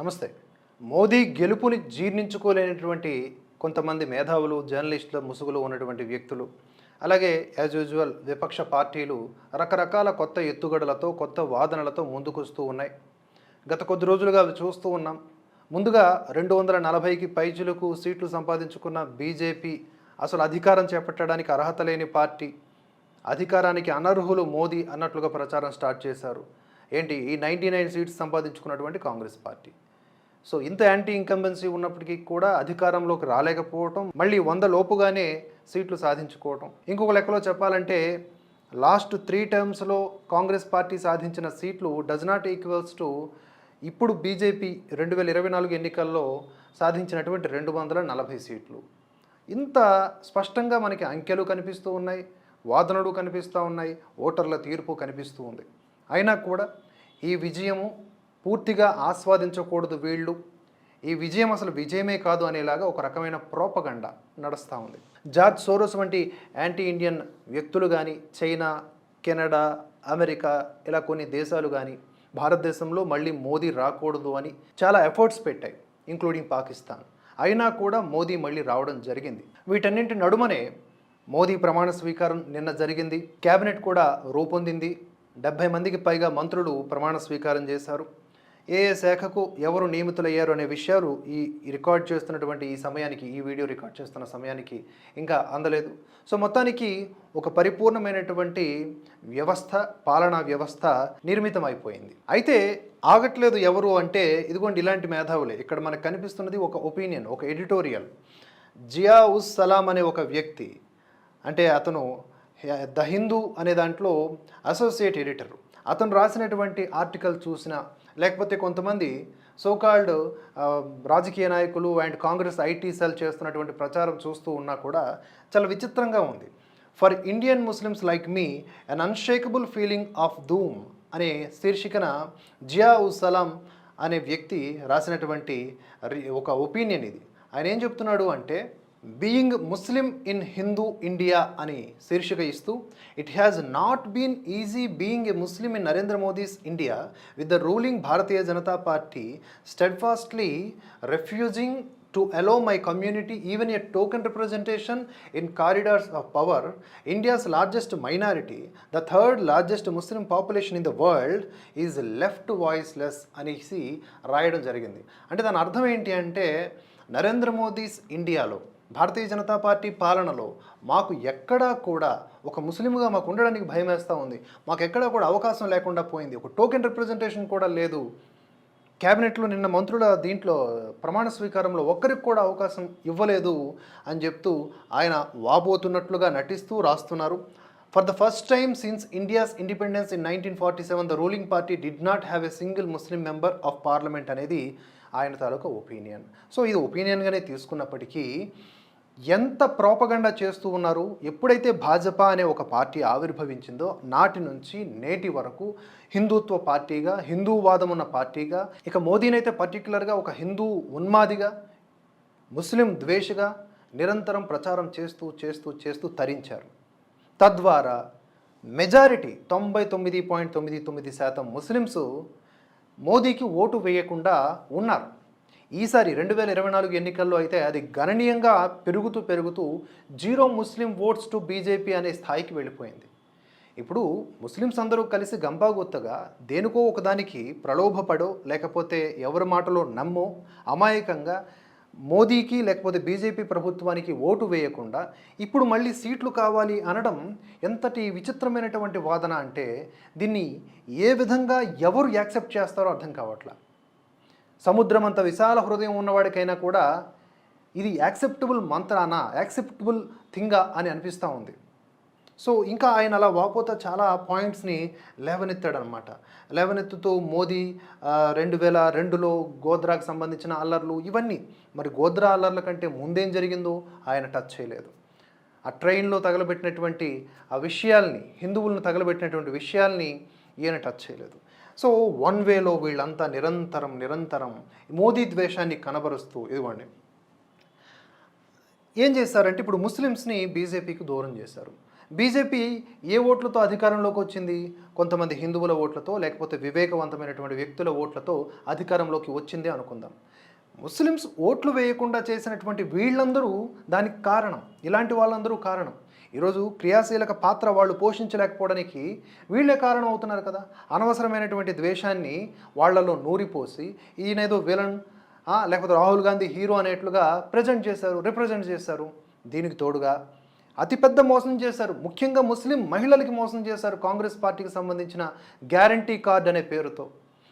నమస్తే. మోదీ గెలుపుని జీర్ణించుకోలేనటువంటి కొంతమంది మేధావులు జర్నలిస్టుల ముసుగులో ఉన్నటువంటి వ్యక్తులు అలాగే యాజ్ యూజువల్ విపక్ష పార్టీలు రకరకాల కొత్త ఎత్తుగడలతో కొత్త వాదనలతో ముందుకొస్తూ ఉన్నాయి. గత కొద్ది రోజులుగా అవి చూస్తూ ఉన్నాం. ముందుగా రెండు వందల నలభైకి పైచులకు సీట్లు సంపాదించుకున్న బీజేపీ అసలు అధికారం చేపట్టడానికి అర్హత లేని పార్టీ. అధికారానికి అనర్హులు మోదీ అన్నట్లుగా ప్రచారం స్టార్ట్ చేశారు. ఏంటి? ఈ నైంటీ నైన్ సీట్స్ సంపాదించుకున్నటువంటి కాంగ్రెస్ పార్టీ. సో ఇంత యాంటీ ఇన్కంబెన్సీ ఉన్నప్పటికీ కూడా అధికారంలోకి రాలేకపోవటం మళ్ళీ వంద లోపుగానే సీట్లు సాధించుకోవటం. ఇంకొక లెక్కలో చెప్పాలంటే లాస్ట్ త్రీ టర్మ్స్లో కాంగ్రెస్ పార్టీ సాధించిన సీట్లు డజ్ నాట్ ఈక్వల్స్ టు ఇప్పుడు బీజేపీ రెండు వేల ఇరవై నాలుగు ఎన్నికల్లో సాధించినటువంటి రెండు వందల నలభై సీట్లు. ఇంత స్పష్టంగా మనకి అంకెలు కనిపిస్తూ ఉన్నాయి వాదనలు కనిపిస్తూ ఉన్నాయి ఓటర్ల తీర్పు కనిపిస్తూ ఉంది. అయినా కూడా ఈ విజయము పూర్తిగా ఆస్వాదించకూడదు వీళ్ళు. ఈ విజయం అసలు విజయమే కాదు అనేలాగా ఒక రకమైన ప్రోపగండ నడుస్తూ ఉంది. జార్జ్ సోరోస్ వంటి యాంటీ ఇండియన్ వ్యక్తులు కానీ చైనా కెనడా అమెరికా ఇలా కొన్ని దేశాలు కానీ భారతదేశంలో మళ్ళీ మోదీ రాకూడదు అని చాలా ఎఫర్ట్స్ పెట్టాయి ఇంక్లూడింగ్ పాకిస్తాన్. అయినా కూడా మోదీ మళ్ళీ రావడం జరిగింది. వీటన్నింటి నడుమనే మోదీ ప్రమాణ స్వీకారం నిన్న జరిగింది. కేబినెట్ కూడా రూపొందింది. డెబ్బై మందికి పైగా మంత్రులు ప్రమాణ స్వీకారం చేశారు. ఏ ఏ శాఖకు ఎవరు నియమితులయ్యారు అనే విషయాలు ఈ రికార్డ్ చేస్తున్నటువంటి ఈ సమయానికి ఈ వీడియో రికార్డ్ చేస్తున్న సమయానికి ఇంకా అందలేదు. సో మొత్తానికి ఒక పరిపూర్ణమైనటువంటి వ్యవస్థ పాలనా వ్యవస్థ నిర్మితం అయిపోయింది అయితే ఆగట్లేదు ఎవరు అంటే ఇదిగోండి ఇలాంటి మేధావులే. ఇక్కడ మనకు కనిపిస్తున్నది ఒక ఒపీనియన్ ఒక ఎడిటోరియల్. జియా ఉస్ సలాం అనే ఒక వ్యక్తి అంటే అతను ద హిందూ అనే దాంట్లో అసోసియేట్ ఎడిటర్. అతను రాసినటువంటి ఆర్టికల్ చూసిన లేకపోతే కొంతమంది సోకాల్డ్ రాజకీయ నాయకులు అండ్ కాంగ్రెస్ ఐటీ సెల్ చేస్తున్నటువంటి ప్రచారం చూస్తూ ఉన్నా కూడా చాలా విచిత్రంగా ఉంది. For Indian Muslims like me un unshakable feeling of doom అనే శీర్షికన జియా ఉస్ సలాం అనే వ్యక్తి రాసినటువంటి ఒక ఒపీనియన్ ఇది. ఆయన ఏం చెప్తున్నాడు అంటే being Muslim in Hindu India అని శీర్షిక ఇస్తూ it has not been easy being a Muslim in Narendra Modi's India with the ruling Bharatiya Janata party steadfastly refusing to allow my community even a token representation in corridors of power India's largest minority the third largest Muslim population in the world is left voiceless అనేసి రాయడం జరిగింది. అంటే దాని అర్థం ఏంటి అంటే నరేంద్ర మోదీస్ ఇండియాలో భారతీయ Janata party పాలనలో మాకు ఎక్కడా కూడా ఒక ముస్లింగా మాకు ఉండడానికి భయం వేస్తూ ఉంది. మాకు ఎక్కడా కూడా అవకాశం లేకుండా పోయింది. ఒక టోకెన్ రిప్రజెంటేషన్ కూడా లేదు. క్యాబినెట్లో నిన్న మంత్రుల దీంట్లో ప్రమాణ స్వీకారంలో ఒక్కరికి కూడా అవకాశం ఇవ్వలేదు అని చెప్తూ ఆయన వాబోతున్నట్లుగా నటిస్తూ రాస్తున్నారు. For the first time since India's independence in nineteen forty seven the ruling party did not have a single Muslim member of parliament అనేది ఆయన తాలూకా ఒపీనియన్ సో ఇది ఒపీనియన్గానే తీసుకున్నప్పటికీ ఎంత ప్రోపగండా చేస్తూ ఉన్నారు ఎప్పుడైతే భాజపా అనే ఒక పార్టీ ఆవిర్భవించిందో నాటి నుంచి నేటి వరకు హిందుత్వ పార్టీగా హిందూవాదం ఉన్న పార్టీగా ఇక మోదీనైతే పర్టికులర్గా ఒక హిందూ ఉన్మాదిగా ముస్లిం ద్వేషగా నిరంతరం ప్రచారం చేస్తూ చేస్తూ చేస్తూ తరించారు. తద్వారా మెజారిటీ తొంభై తొమ్మిది పాయింట్ తొమ్మిది తొమ్మిది శాతం ముస్లిమ్స్ మోదీకి ఓటు వేయకుండా ఉన్నారు. ఈసారి రెండు వేల ఇరవై నాలుగు ఎన్నికల్లో అయితే అది గణనీయంగా పెరుగుతూ పెరుగుతూ zero Muslim votes to BJP అనే స్థాయికి వెళ్ళిపోయింది. ఇప్పుడు ముస్లిమ్స్ అందరూ కలిసి గంపాగుత్తగా దేనికో ఒకదానికి ప్రలోభపడో లేకపోతే ఎవరి మాటలో నమ్మో అమాయకంగా మోదీకి లేకపోతే బీజేపీ ప్రభుత్వానికి ఓటు వేయకుండా ఇప్పుడు మళ్ళీ సీట్లు కావాలి అనడం ఎంతటి విచిత్రమైనటువంటి వాదన అంటే దీన్ని ఏ విధంగా ఎవరు యాక్సెప్ట్ చేస్తారో అర్థం కావట్లా. సముద్రం అంత విశాల హృదయం ఉన్నవాడికైనా కూడా ఇది యాక్సెప్టబుల్ మంత్రానా యాక్సెప్టబుల్ థింగా అని అనిపిస్తూ ఉంది. సో ఇంకా ఆయన అలా వాపోతా చాలా పాయింట్స్ని లేవనెత్తాడనమాట. లేవనెత్తుతూ మోదీ రెండు వేల రెండులో గోద్రాకు సంబంధించిన అల్లర్లు ఇవన్నీ. మరి గోద్రా అల్లర్ల కంటే ముందేం జరిగిందో ఆయన టచ్ చేయలేదు. ఆ ట్రైన్లో తగలబెట్టినటువంటి ఆ విషయాల్ని హిందువులను తగలబెట్టినటువంటి విషయాల్ని ఈయన టచ్ చేయలేదు. సో వన్ వేలో వీళ్ళంతా నిరంతరం నిరంతరం మోదీ ద్వేషాన్ని కనబరుస్తూ ఇదిగోండి. ఏం చేశారంటే ఇప్పుడు ముస్లిమ్స్ని బీజేపీకి దూరం చేశారు. బీజేపీ ఏ ఓట్లతో అధికారంలోకి వచ్చింది? కొంతమంది హిందువుల ఓట్లతో లేకపోతే వివేకవంతమైనటువంటి వ్యక్తుల ఓట్లతో అధికారంలోకి వచ్చింది అనుకుందాం. ముస్లిమ్స్ ఓట్లు వేయకుండా చేసినటువంటి వీళ్ళందరూ దానికి కారణం ఇలాంటి వాళ్ళందరూ కారణం. ఈరోజు క్రియాశీలక పాత్ర వాళ్ళు పోషించలేకపోవడానికి వీళ్ళే కారణం అవుతున్నారు కదా. అనవసరమైనటువంటి ద్వేషాన్ని వాళ్ళలో నూరిపోసి ఈయనేదో విలన్ లేకపోతే రాహుల్ గాంధీ హీరో అనేట్లుగా ప్రజెంట్ చేశారు రిప్రజెంట్ చేశారు. దీనికి తోడుగా అతిపెద్ద మోసం చేశారు. ముఖ్యంగా ముస్లిం మహిళలకి మోసం చేశారు కాంగ్రెస్ పార్టీకి సంబంధించిన గ్యారంటీ కార్డ్ అనే పేరుతో.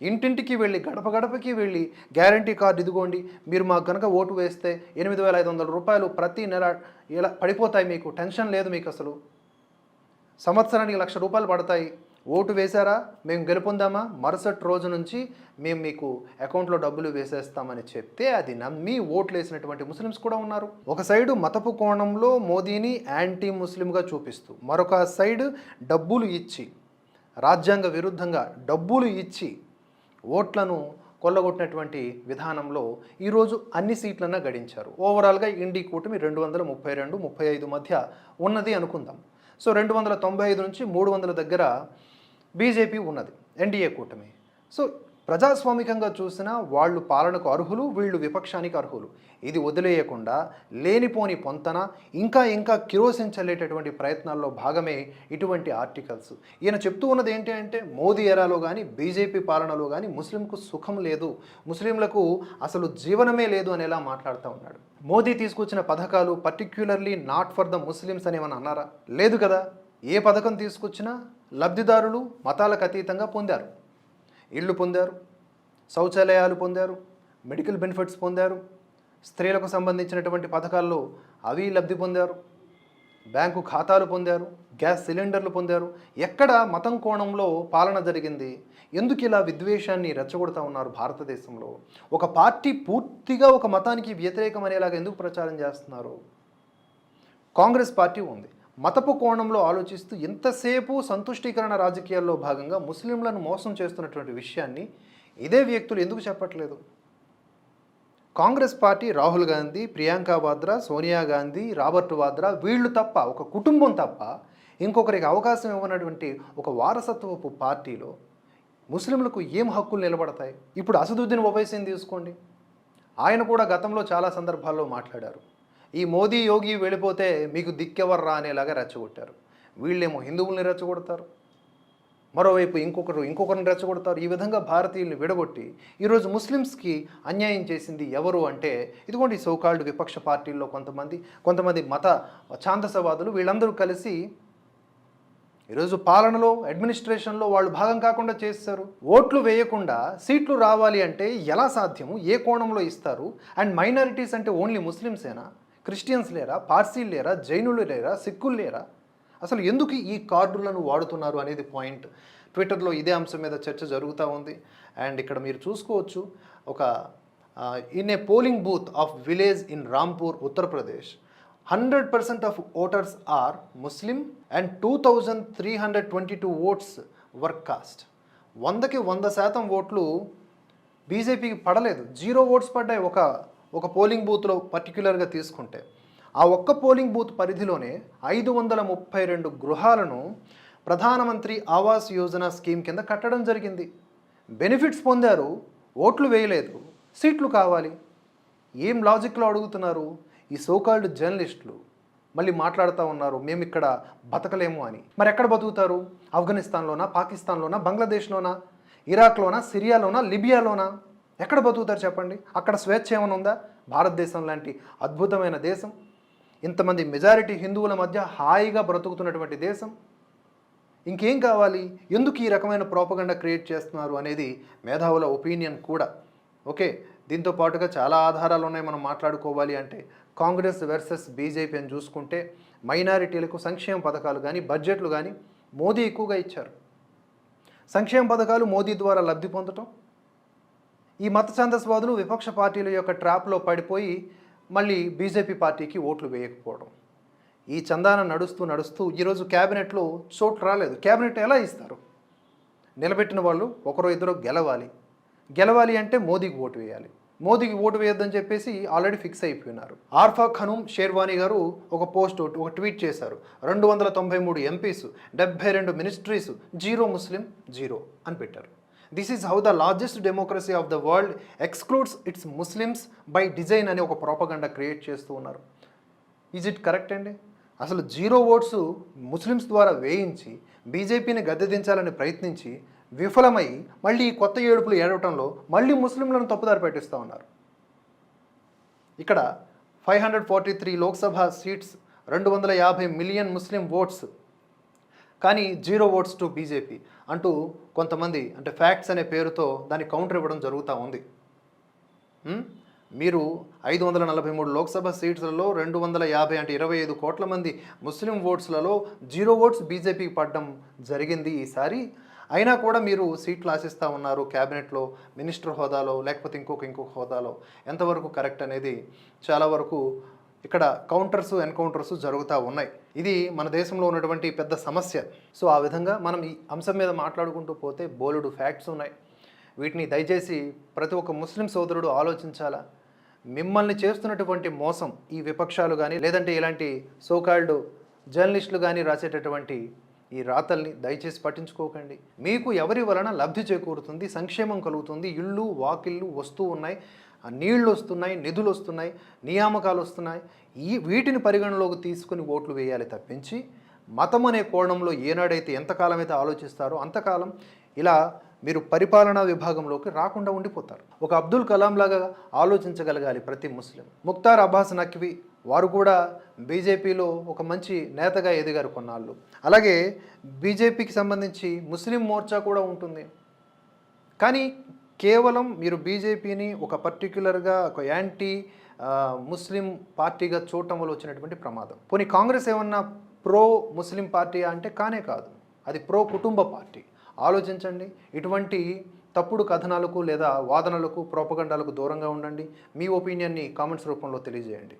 ఇంటింటికి వెళ్ళి గడప గడపకి వెళ్ళి గ్యారంటీ కార్డు ఇదిగోండి మీరు మాకు కనుక ఓటు వేస్తే ఎనిమిది వేల ఐదు వందల రూపాయలు ప్రతి నెల ఇలా పడిపోతాయి మీకు టెన్షన్ లేదు మీకు అసలు. సంవత్సరానికి లక్ష రూపాయలు పడతాయి. ఓటు వేశారా? మేము గెలుపొందామా? మరుసటి రోజు నుంచి మేము మీకు అకౌంట్లో డబ్బులు వేసేస్తామని చెప్తే అది నమ్మి ఓట్లు వేసినటువంటి ముస్లిమ్స్ కూడా ఉన్నారు. ఒక సైడు మతపు కోణంలో మోదీని యాంటీ ముస్లింగా చూపిస్తూ మరొక సైడ్ డబ్బులు ఇచ్చి రాజ్యాంగ విరుద్ధంగా డబ్బులు ఇచ్చి ఓట్లను కొల్లగొట్టినటువంటి విధానంలో ఈరోజు అన్ని సీట్లన్నా గడించారు. ఓవరాల్గా ఇండి కూటమి రెండు వందల ముప్పై రెండు ముప్పై ఐదు మధ్య ఉన్నది అనుకుందాం. సో రెండు వందల తొంభై ఐదు నుంచి మూడు వందల దగ్గర బీజేపీ ఉన్నది ఎన్డీఏ కూటమి. సో ప్రజాస్వామికంగా చూసినా వాళ్ళు పాలనకు అర్హులు వీళ్ళు విపక్షానికి అర్హులు. ఇది వదిలేయకుండా లేనిపోని పొంతన ఇంకా ఇంకా కిరోసించలేటటువంటి ప్రయత్నాల్లో భాగమే ఇటువంటి ఆర్టికల్స్. ఈయన చెప్తూ ఉన్నది ఏంటి అంటే మోదీ ఎరాలో కానీ బీజేపీ పాలనలో కానీ ముస్లింకు సుఖం లేదు. ముస్లింలకు అసలు జీవనమే లేదు అనేలా మాట్లాడుతూ ఉన్నాడు. మోదీ తీసుకొచ్చిన పథకాలు particularly not for the Muslims అని ఏమన్నా అన్నారా? లేదు కదా. ఏ పథకం తీసుకొచ్చినా లబ్ధిదారులు మతాలకు అతీతంగా పొందారు. ఇళ్ళు పొందారు శౌచాలయాలు పొందారు మెడికల్ బెనిఫిట్స్ పొందారు స్త్రీలకు సంబంధించినటువంటి పథకాల్లో అవి లబ్ధి పొందారు బ్యాంకు ఖాతాలు పొందారు గ్యాస్ సిలిండర్లు పొందారు. ఎక్కడ మతం కోణంలో పాలన జరిగింది? ఎందుకు ఇలా విద్వేషాన్ని రెచ్చగొడతా ఉన్నారు భారతదేశంలో? ఒక పార్టీ పూర్తిగా ఒక మతానికి వ్యతిరేకం అనేలాగా ఎందుకు ప్రచారం చేస్తున్నారు? కాంగ్రెస్ పార్టీ ఉంది. మతపు కోణంలో ఆలోచిస్తూ ఎంతసేపు సంతుష్టీకరణ రాజకీయాల్లో భాగంగా ముస్లింలను మోసం చేస్తున్నటువంటి విషయాన్ని ఇదే వ్యక్తులు ఎందుకు చెప్పట్లేదు? కాంగ్రెస్ పార్టీ రాహుల్ గాంధీ ప్రియాంక వాద్రా సోనియా గాంధీ రాబర్ట్ వాద్రా వీళ్ళు తప్ప ఒక కుటుంబం తప్ప ఇంకొకరికి అవకాశం ఇవ్వనటువంటి ఒక వారసత్వపు పార్టీలో ముస్లింలకు ఏం హక్కులు నిలబడతాయి? ఇప్పుడు అసదుద్దీన్ ఒవైసీని తీసుకోండి. ఆయన కూడా గతంలో చాలా సందర్భాల్లో మాట్లాడారు. ఈ మోదీ యోగి వెళ్ళిపోతే మీకు దిక్కెవర్రా అనేలాగా రెచ్చగొట్టారు. వీళ్ళేమో హిందువుల్ని రెచ్చగొడతారు. మరోవైపు ఇంకొకరు ఇంకొకరిని రెచ్చగొడతారు. ఈ విధంగా భారతీయుల్ని విడగొట్టి ఈరోజు ముస్లిమ్స్కి అన్యాయం చేసింది ఎవరు అంటే ఇదిగోండి సోకాల్డ్ విపక్ష పార్టీల్లో కొంతమంది కొంతమంది మత ఛాందసవాదులు వీళ్ళందరూ కలిసి ఈరోజు పాలనలో అడ్మినిస్ట్రేషన్లో వాళ్ళు భాగం కాకుండా చేస్తారు. ఓట్లు వేయకుండా సీట్లు రావాలి అంటే ఎలా సాధ్యము? ఏ కోణంలో ఇస్తారు? అండ్ మైనారిటీస్ అంటే ఓన్లీ ముస్లిమ్సేనా? క్రిస్టియన్స్ లేరా? పార్సీలు లేరా? జైనులు లేరా? సిక్కులు లేరా? అసలు ఎందుకు ఈ కార్డులను వాడుతున్నారు అనేది పాయింట్. ట్విట్టర్లో ఇదే అంశం మీద చర్చ జరుగుతూ ఉంది. అండ్ ఇక్కడ మీరు చూసుకోవచ్చు ఒక in a polling booth of village in Rampur Uttar Pradesh hundred percent of voters are Muslim and two thousand three hundred twenty two votes were cast వందకి వంద శాతం ఓట్లు బీజేపీకి పడలేదు. జీరో ఓట్స్ పడ్డాయి. ఒక ఒక పోలింగ్ బూత్లో పర్టిక్యులర్గా తీసుకుంటే ఆ ఒక్క పోలింగ్ బూత్ పరిధిలోనే ఐదు వందల ముప్పై రెండు గృహాలను ప్రధానమంత్రి ఆవాస్ యోజన స్కీమ్ కింద కట్టడం జరిగింది. బెనిఫిట్స్ పొందారు ఓట్లు వేయలేదు సీట్లు కావాలి. ఏం లాజిక్లో అడుగుతున్నారు ఈ సోకాల్డ్ జర్నలిస్టులు? మళ్ళీ మాట్లాడుతూ ఉన్నారు మేము ఇక్కడ బతకలేము అని. మరి ఎక్కడ బతుకుతారు? ఆఫ్ఘనిస్తాన్లోనా పాకిస్తాన్లోనా బంగ్లాదేశ్లోనా ఇరాక్లోనా సిరియాలోనా లిబియాలోనా? ఎక్కడ బతుకుతారు చెప్పండి? అక్కడ స్వేచ్ఛ ఏమైనా ఉందా? భారతదేశం లాంటి అద్భుతమైన దేశం ఇంతమంది మెజారిటీ హిందువుల మధ్య హాయిగా బ్రతుకుతున్నటువంటి దేశం ఇంకేం కావాలి? ఎందుకు ఈ రకమైన ప్రోపగండ క్రియేట్ చేస్తున్నారు అనేది మేధావుల ఒపీనియన్ కూడా. ఓకే దీంతో పాటుగా చాలా ఆధారాలు ఉన్నాయి మనం మాట్లాడుకోవాలి అంటే. కాంగ్రెస్ వర్సెస్ బీజేపీ అని చూసుకుంటే మైనారిటీలకు సంక్షేమ పథకాలు కానీ బడ్జెట్లు కానీ మోదీ ఎక్కువగా ఇచ్చారు. సంక్షేమ పథకాలు మోదీ ద్వారా లబ్ధి పొందటం ఈ మత ఛాందస్వాదులు విపక్ష పార్టీల యొక్క ట్రాప్లో పడిపోయి మళ్ళీ బీజేపీ పార్టీకి ఓట్లు వేయకపోవడం. ఈ చందాన నడుస్తూ నడుస్తూ ఈరోజు క్యాబినెట్లో చోటు రాలేదు. క్యాబినెట్ ఎలా ఇస్తారు? నిలబెట్టిన వాళ్ళు ఒకరో ఇద్దరు గెలవాలి. గెలవాలి అంటే మోదీకి ఓటు వేయాలి. మోదీకి ఓటు వేయొద్దని చెప్పేసి ఆల్రెడీ ఫిక్స్ అయిపోయినారు. ఆర్ఫా ఖనూమ్ షేర్వాణి గారు ఒక పోస్ట్ ఒక ట్వీట్ చేశారు. రెండు వందల తొంభై మూడు ఎంపీస్ డెబ్బై రెండు మినిస్ట్రీస్ జీరో ముస్లిం జీరో అని పెట్టారు. This is how the largest democracy of the world excludes its Muslims by design అని ఒక ప్రోపగండా క్రియేట్ చేస్తూ ఉన్నారు. ఈజ్ ఇట్ కరెక్ట్ అండి? అసలు జీరో ఓట్స్ ముస్లిమ్స్ ద్వారా వేయించి బీజేపీని గద్దెదించాలని ప్రయత్నించి విఫలమై మళ్ళీ ఈ కొత్త ఏడుపులు ఏడవటంలో మళ్ళీ ముస్లింలను తప్పుదారి పెట్టిస్తూ ఉన్నారు. ఇక్కడ five hundred forty three Lok Sabha seats రెండు వందల యాభై మిలియన్ ముస్లిం ఓట్స్ కానీ జీరో ఓట్స్ టు బీజేపీ అంటూ కొంతమంది అంటే ఫ్యాక్ట్స్ అనే పేరుతో దాన్ని కౌంటర్ ఇవ్వడం జరుగుతూ ఉంది. మీరు ఐదు వందల నలభై మూడు లోక్సభ సీట్స్లలో రెండు వందల యాభై అంటే ఇరవై ఐదు కోట్ల మంది ముస్లిం ఓట్స్లలో జీరో ఓట్స్ బీజేపీకి పడడం జరిగింది ఈసారి. అయినా కూడా మీరు సీట్లు ఆశిస్తూ ఉన్నారు క్యాబినెట్లో మినిస్టర్ హోదాలో లేకపోతే ఇంకొక ఇంకొక హోదాలో. ఎంతవరకు కరెక్ట్ అనేది చాలా వరకు ఇక్కడ కౌంటర్స్ ఎన్కౌంటర్స్ జరుగుతూ ఉన్నాయి. ఇది మన దేశంలో ఉన్నటువంటి పెద్ద సమస్య. సో ఆ విధంగా మనం ఈ అంశం మీద మాట్లాడుకుంటూ పోతే బోలుడు ఫ్యాక్ట్స్ ఉన్నాయి. వీటిని దయచేసి ప్రతి ఒక్క ముస్లిం సోదరుడు ఆలోచించాలా? మిమ్మల్ని చేస్తున్నటువంటి మోసం ఈ విపక్షాలు కానీ లేదంటే ఇలాంటి సోకాల్డ్ జర్నలిస్టులు కానీ రాసేటటువంటి ఈ రాతల్ని దయచేసి పట్టించుకోకండి. మీకు ఎవరి వలన లబ్ధి చేకూరుతుంది సంక్షేమం కలుగుతుంది ఇళ్ళు వాకిళ్ళు వస్తూ ఉన్నాయి. ఆ నీళ్ళు వస్తున్నాయి నిధులు వస్తున్నాయి నియామకాలు వస్తున్నాయి. ఈ వీటిని పరిగణలోకి తీసుకుని ఓట్లు వేయాలి తప్పించి మతం అనే కోణంలో ఏనాడైతే ఎంతకాలం అయితే ఆలోచిస్తారో అంతకాలం ఇలా మీరు పరిపాలనా విభాగంలోకి రాకుండా ఉండిపోతారు. ఒక అబ్దుల్ కలాం లాగా ఆలోచించగలగాలి ప్రతి ముస్లిం. ముక్తార్ అబ్బాస్ నక్వి వారు కూడా బీజేపీలో ఒక మంచి నేతగా ఎదిగారు కొన్నాళ్ళు. అలాగే బీజేపీకి సంబంధించి ముస్లిం మోర్చా కూడా ఉంటుంది. కానీ కేవలం మీరు బీజేపీని ఒక పర్టిక్యులర్గా ఒక యాంటీ ముస్లిం పార్టీగా చూడటం వల్ల వచ్చినటువంటి ప్రమాదం. పోనీ కాంగ్రెస్ ఏమన్నా ప్రో ముస్లిం పార్టీ అంటే కానే కాదు. అది ప్రో కుటుంబ పార్టీ. ఆలోచించండి. ఇటువంటి తప్పుడు కథనాలకు లేదా వాదనలకు ప్రోపగండాలకు దూరంగా ఉండండి. మీ ఒపీనియన్ని కామెంట్స్ రూపంలో తెలియజేయండి.